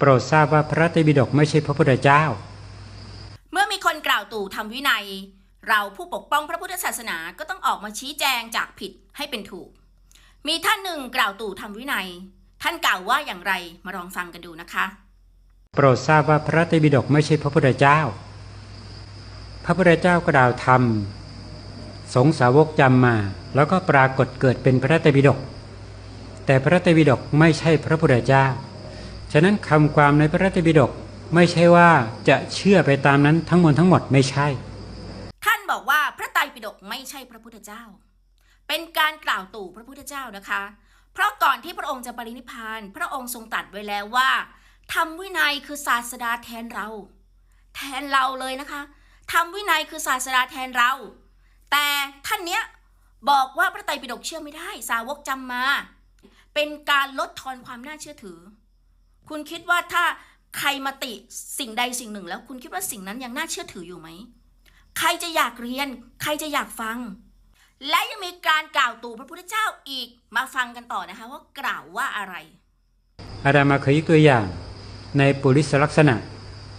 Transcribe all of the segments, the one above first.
โปรดทราบว่าพระไตรปิฎกไม่ใช่พระพุทธเจ้า เมื่อมีคนกล่าวตู่ทำวินัย เราผู้ปกป้องพระพุทธศาสนาก็ต้องออกมาชี้แจงจากผิดให้เป็นถูก มีท่านหนึ่งกล่าวตู่ทำวินัย ท่านกล่าวว่าอย่างไรมาลองฟังกันดูนะคะ โปรดทราบว่าพระไตรปิฎกไม่ใช่พระพุทธเจ้า พระพุทธเจ้ากล่าวธรรม สงฆ์สาวกจำมา แล้วก็ปรากฏเกิดเป็นพระไตรปิฎกแต่พระไตรปิฎกไม่ใช่พระพุทธเจ้า ฉะนั้นคำความในพระไตรปิฎกไม่ใช่ว่าจะเชื่อไปตามนั้นทั้งหมดทั้งหมดไม่ใช่ ท่านบอกว่าพระไตรปิฎกไม่ใช่พระพุทธเจ้า เป็นการกล่าวตู่พระพุทธเจ้านะคะ เพราะก่อนที่พระองค์จะปรินิพพาน พระองค์ทรงตรัสไว้แล้วว่าทำวินัยคือศาสดาแทนเรา แทนเราเลยนะคะทำวินัยคือศาสดาแทนเรา แต่ท่านเนี้ยบอกว่าพระไตรปิฎกเชื่อไม่ได้ สาวกจำมา เป็นการลดทอนความน่าเชื่อถือ คุณคิดว่าถ้าใครมาติสิ่งใดสิ่งหนึ่ง แล้วคุณคิดว่าสิ่งนั้นยังน่าเชื่อถืออยู่ไหม ใครจะอยากเรียน ใครจะอยากฟัง และยังมีการกล่าวตู่พระพุทธเจ้าอีกมาฟังกันต่อนะคะว่ากล่าวว่าอะไร อาดามาเคยยกตัวอย่าง ในปุริสลักษณะ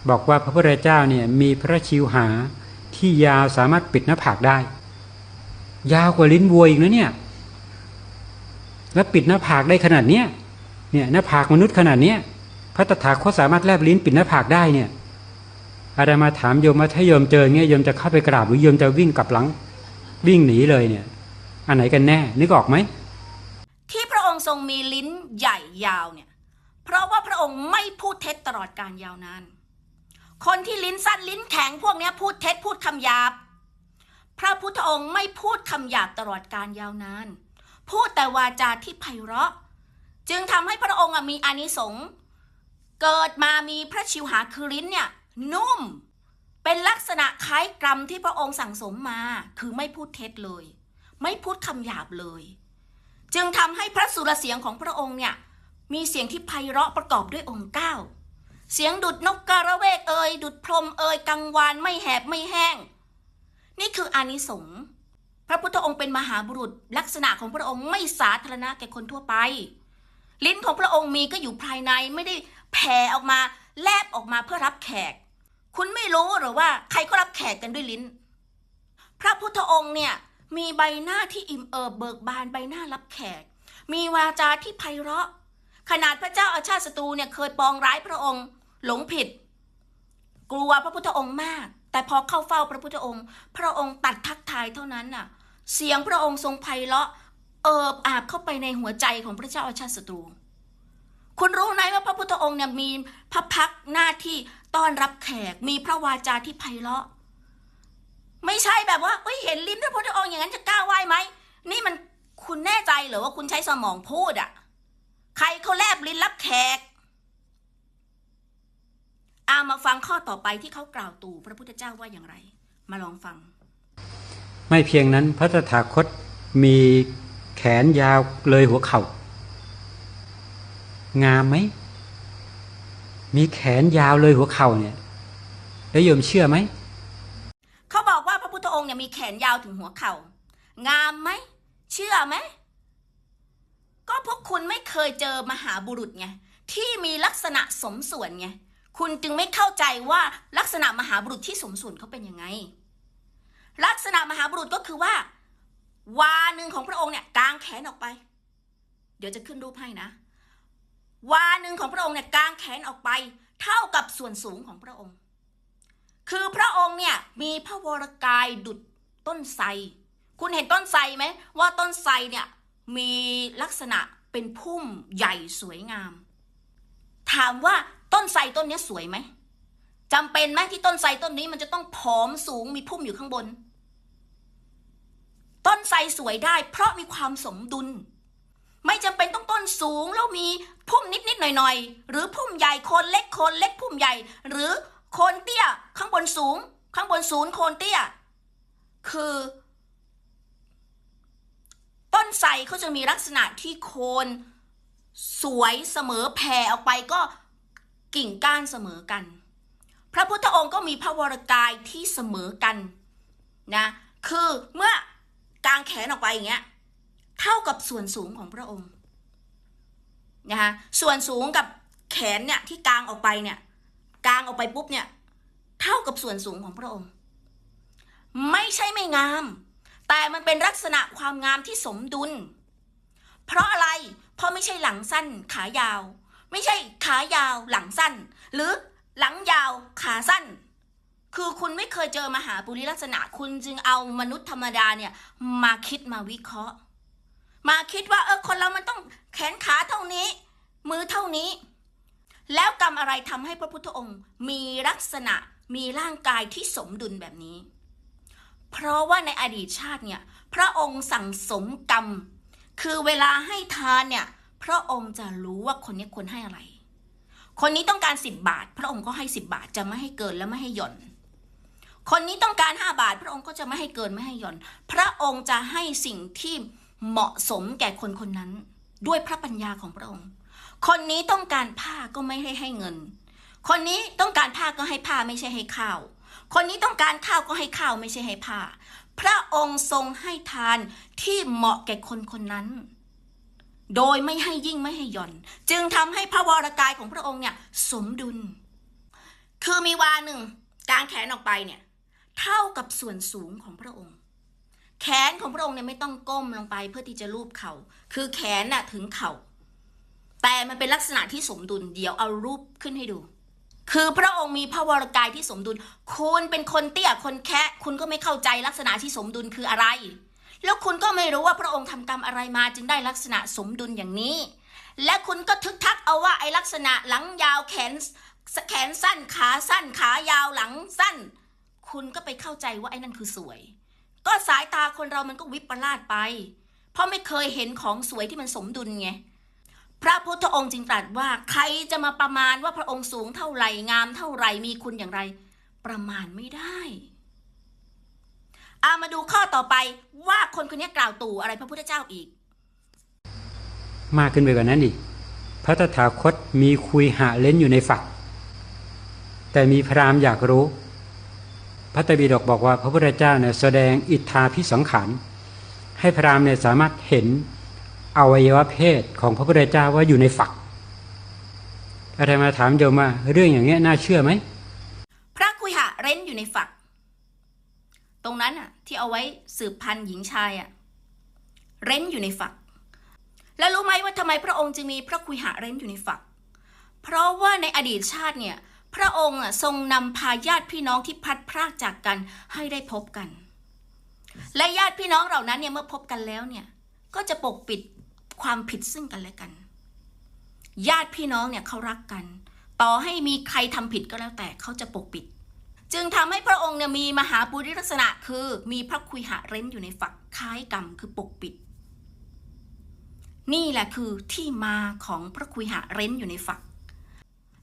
บอกว่าพระพุทธเจ้าเนี่ยมีพระชิวหาที่ยาวสามารถปิดหน้าผากได้ ยาวกว่าลิ้นวัวอีกนะเนี่ยแล้วปิดหน้าผากได้ขนาดเนี้ยเนี่ยหน้าผากมนุษย์ขนาดเนี้ย พระตถาคตสามารถแลบลิ้นปิดหน้าผากได้เนี่ยอาดามาถามโยมว่าถ้าโยมเจอเงี้ยโยมจะเข้าไปกราบหรือโยมจะวิ่งกลับหลัง วิ่งหนีเลยเนี่ย อันไหนกันแน่นึกออกไหมที่พระองค์ทรงมีลิ้นใหญ่ยาวเนี่ย เพราะว่าพระองค์ไม่พูดเท็จตลอดการยาวนานคนที่ลิ้นสั้นลิ้นแข็งพวกเนี้ยพูดเท็จพูดคำหยาบ พระพุทธองค์ไม่พูดคำหยาบตลอดการยาวนานพูดแต่วาจาที่ไพเราะ จึงทำให้พระองค์มีอานิสงส์ เกิดมามีพระชิวหาคือลิ้นเนี่ยนุ่ม เป็นลักษณะคล้ายกรรมที่พระองค์สั่งสมมา คือไม่พูดเท็จเลย ไม่พูดคำหยาบเลย จึงทำให้พระสุรเสียงของพระองค์เนี่ยมีเสียงที่ไพเราะประกอบด้วยองค์เก้าเสียงดุดนกกระเวกเอ่ยดุดพรมเอ่ยกังวานไม่แหบไม่แห้ง นี่คืออานิสงส์พระพุทธองค์เป็นมหาบุรุษ ลักษณะของพระองค์ไม่สาธารณะแก่คนทั่วไป ลิ้นของพระองค์มีก็อยู่ภายในไม่ได้ แผ่ออกมาแลบออกมาเพื่อรับแขก คุณไม่รู้หรือว่าใครก็รับแขกกันด้วยลิ้น พระพุทธองค์เนี่ยมีใบหน้าที่อิ่มเอิบเบิกบานใบหน้ารับแขก มีวาจาที่ไพเราะ ขนาดพระเจ้าอาชาติศัตรูเนี่ยเคยปองร้ายพระองค์ หลงผิด กลัวพระพุทธองค์มาก แต่พอเข้าเฝ้าพระพุทธองค์ พระองค์ตัดทักทายเท่านั้นน่ะ เสียงพระองค์ทรงไพเราะเอิบอาบเข้าไปในหัวใจของพระเจ้าอาชาติศัตรู คุณรู้ไหมว่าพระพุทธองค์เนี่ยมีพระพักหน้าที่ต้อนรับแขก มีพระวาจาที่ไพเราะ ไม่ใช่แบบว่าเอ้ยเห็นลิ้นพระพุทธองค์อย่างนั้นจะกล้าไหว้ไหมนี่มันคุณแน่ใจเหรือว่าคุณใช้สมองพูดอะใครเขาแลบลิ้นรับแขกอามาฟังข้อต่อไปที่เขากล่าวตู่พระพุทธเจ้าว่าอย่างไร มาลองฟัง ไม่เพียงนั้นพระตถาคตมีแขนยาวเลยหัวเขา่า งามไหม มีแขนยาวเลยหัวเข่าเนี่ย แล้วโยมเชื่อไหม เขาบอกว่าพระพุทธองค์เนี่ยมีแขนยาวถึงหัวเขา่า งามไหม เชื่อไหม ก็พวกคุณไม่เคยเจอมหาบุรุษไง ที่มีลักษณะสมส่วนไง คุณจึงไม่เข้าใจว่าลักษณะมหาบุรุษที่สมส่วนเขาเป็นยังไง ลักษณะมหาบุรุษก็คือว่า วาหนึ่งของพระองค์เนี่ยกางแขนออกไป เดี๋ยวจะขึ้นรูปให้นะ วาหนึ่งของพระองค์เนี่ยกางแขนออกไป เท่ากับส่วนสูงของพระองค์ คือพระองค์เนี่ยมีพระวรกายดุจต้นไทรคุณเห็นต้นไทรไหมว่าต้นไทรเนี่ยมีลักษณะเป็นพุ่มใหญ่สวยงาม ถามว่าต้นไทรต้นนี้สวยไหมจำเป็นไหมที่ต้นไทรต้นนี้มันจะต้องผอมสูงมีพุ่มอยู่ข้างบน ต้นไทรสวยได้ เพราะมีความสมดุล ไม่จำเป็นต้องต้นสูงแล้วมีพุ่มนิดๆหน่อยๆ หรือพุ่มใหญ่โคนเล็กโคนเล็กพุ่มใหญ่ หรือโคนเตี้ยข้างบนสูง ข้างบนศูนย์โคนเตี้ย คือ ต้นไทรเขาจะมีลักษณะที่โคนสวยเสมอแผ่ออกไปก็กิ่งก้านเสมอกัน พระพุทธองค์ก็มีพระวรกายที่เสมอกันนะคือเมื่อกางแขนออกไปอย่างเงี้ย เท่ากับส่วนสูงของพระองค์นะคะส่วนสูงกับแขนเนี่ยที่กางออกไปเนี่ยกางออกไปปุ๊บเนี่ยเท่ากับส่วนสูงของพระองค์ ไม่ใช่ไม่งาม แต่มันเป็นลักษณะความงามที่สมดุล เพราะอะไรเพราะไม่ใช่หลังสั้นขายาว ไม่ใช่ขายาวหลังสั้น หรือหลังยาวขาสั้น คือคุณไม่เคยเจอมหาปุริลักษณะ คุณจึงเอามนุษย์ธรรมดาเนี่ยมาคิดมาวิเคราะห์ มาคิดว่าเออคนเรามันต้องแขนขาเท่านี้ มือเท่านี้ แล้วกรรมอะไรทำให้พระพุทธองค์มีลักษณะมีร่างกายที่สมดุลแบบนี้ เพราะว่าในอดีตชาติเนี่ย พระองค์สั่งสมกรรม คือเวลาให้ทานเนี่ย พระองค์จะรู้ว่าคนนี้ควรให้อะไร คนนี้ต้องการสิบบาท พระองค์ก็ให้สิบบาทจะไม่ให้เกินและไม่ให้หย่อนคนนี้ต้องการห้าบาท พระองค์ก็จะไม่ให้เกินไม่ให้หย่อน พระองค์จะให้สิ่งที่ เหมาะสมแก่คนคนนั้น ด้วยพระปัญญาของพระองค์ คนนี้ต้องการผ้าก็ไม่ให้ให้เงิน คนนี้ต้องการผ้าก็ให้ผ้าไม่ใช่ให้ข้าว คนนี้ต้องการข้าวก็ให้ข้าวไม่ใช่ให้ผ้า พระองค์ทรงให้ทานที่เหมาะแก่คนคนนั้น โดยไม่ให้ยิ่งไม่ให้หย่อน จึงทำให้พระวรกายของพระองค์เนี่ยสมดุล คือมีวาหนึ่งกางแขนออกไปเนี่ย เท่ากับส่วนสูงของพระองค์ แขนของพระองค์เนี่ยไม่ต้องก้มลงไปเพื่อที่จะลูบเขา่า คือแขนน่ะถึงเขา่า แต่มันเป็นลักษณะที่สมดุล เดี๋ยวเอารูปขึ้นให้ดู คือพระองค์มีพระวรกายที่สมดุล คุณเป็นคนเตี้ยคนแคะคุณก็ไม่เข้าใจลักษณะที่สมดุลคืออะไร แล้วคุณก็ไม่รู้ว่าพระองค์ทำกรรมอะไรมาจึงได้ลักษณะสมดุลอย่างนี้ และคุณก็ทึกทักเอาว่าไอ้ลักษณะหลังยาวแขนแขนสั้นขาสั้นขายาวหลังสั้น คุณก็ไปเข้าใจว่าไอ้นั่นคือสวย ก็สายตาคนเรามันก็วิปลาสไป เพราะไม่เคยเห็นของสวยที่มันสมดุลไงพระพุทธองค์จึงตรัสว่าใครจะมาประมาณว่าพระองค์สูงเท่าไหร่งามเท่าไหร่มีคุณอย่างไร ประมาณไม่ได้อามาดูข้อต่อไปว่าคนคนนี้กล่าวตู่อะไรพระพุทธเจ้าอีก มากขึ้นไปกว่านั้นอีกพระตถาคตมีคุยหาเล่นอยู่ในฝัก แต่มีพรามอยากรู้ ระตรปิฎกบอกว่าพระพุทธเจ้าเนี่ยแสดงอิทธาพิสังขารให้พระรามเนี่ยสามารถเห็นอวัยวะเพศของพระพุทธเจ้าว่าอยู่ในฝักอาจารย์มาถามโยมว่าเรื่องอย่างเงี้ยน่าเชื่อไหมพระคุยหะเร้นอยู่ในฝัก ตรงนั้นอะ ที่เอาไว้สืบพันธุ์หญิงชายอะเร้นอยู่ในฝัก แล้วรู้ไหมว่าทำไมพระองค์จึงมีพระคุยหะเร้นอยู่ในฝัก เพราะว่าในอดีตชาติเนี่ย พระองค์ทรงนำพาญาติพี่น้องที่พัดพรากจากกันให้ได้พบกัน และญาติพี่น้องเหล่านั้นเนี่ยเมื่อพบกันแล้วเนี่ยก็จะปกปิดความผิดซึ่งกันและกัน ญาติพี่น้องเนี่ยเขารักกัน ต่อให้มีใครทำผิดก็แล้วแต่เขาจะปกปิด จึงทำให้พระองค์เนี่ยมีมหาปุริลักษณะคือ มีพระคุยหะเร้นอยู่ในฝักคล้ายกรรมคือปกปิด นี่แหละคือที่มาของพระคุยหะเร้นอยู่ในฝัก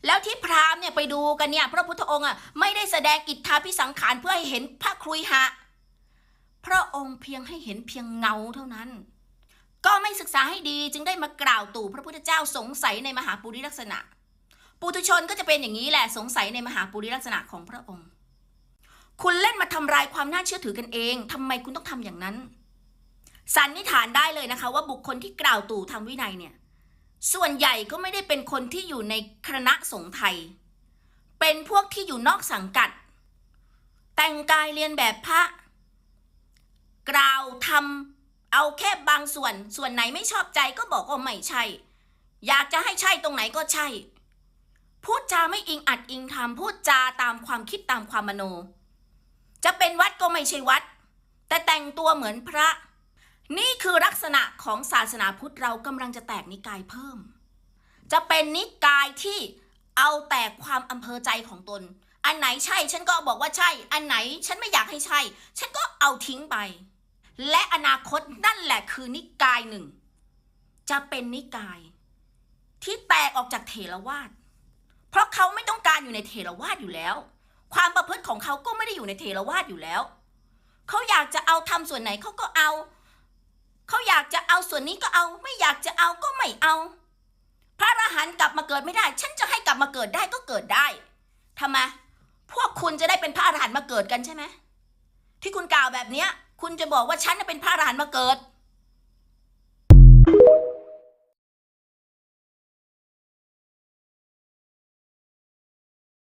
แล้วที่พราหมณ์เนี่ยไปดูกันเนี่ยพระพุทธองค์อะไม่ได้แสดงอิทธาพิสังขารเพื่อให้เห็นพระคุยหะ พระองค์เพียงให้เห็นเพียงเงาเท่านั้น ก็ไม่ศึกษาให้ดีจึงได้มากล่าวตู่พระพุทธเจ้าสงสัยในมหาปุริลักษณะ ปุถุชนก็จะเป็นอย่างนี้แหละสงสัยในมหาปุริลักษณะของพระองค์ คุณเล่นมาทำลายความน่าเชื่อถือกันเองทำไมคุณต้องทำอย่างนั้นสันนิษฐานได้เลยนะคะว่าบุคคลที่กล่าวตู่ทำวินัยเนี่ย ส่วนใหญ่ก็ไม่ได้เป็นคนที่อยู่ในคณะสงฆ์ไทย เป็นพวกที่อยู่นอกสังกัด แต่งกายเรียนแบบพระ กล่าวทำเอาแค่บางส่วน ส่วนไหนไม่ชอบใจก็บอกว่าไม่ใช่ อยากจะให้ใช่ตรงไหนก็ใช่ พูดจาไม่อิงอัดอิงทำพูดจาตามความคิดตามความมโน จะเป็นวัดก็ไม่ใช่วัด แต่แต่งตัวเหมือนพระ นี่คือลักษณะของศาสนาพุทธเรากำลังจะแตกนิกายเพิ่ม จะเป็นนิกายที่เอาแต่ความอำเภอใจของตน อันไหนใช่ฉันก็บอกว่าใช่ อันไหนฉันไม่อยากให้ใช่ ฉันก็เอาทิ้งไป และอนาคตนั่นแหละคือนิกายหนึ่ง จะเป็นนิกาย ที่แตกออกจากเถรวาท เพราะเขาไม่ต้องการอยู่ในเถรวาทอยู่แล้ว ความประพฤติของเขาก็ไม่ได้อยู่ในเถรวาทอยู่แล้ว เขาอยากจะเอาทำส่วนไหนเขาก็เอา เขาอยากจะเอาส่วนนี้ก็เอา ไม่อยากจะเอาก็ไม่เอา พระอรหันต์กลับมาเกิดไม่ได้ ฉันจะให้กลับมาเกิดได้ก็เกิดได้ทำไมพวกคุณจะได้เป็นพระอรหันต์มาเกิดกันใช่ไหมที่คุณกล่าวแบบเนี้ย คุณจะบอกว่าฉันน่ะเป็นพระอรหันต์มาเกิด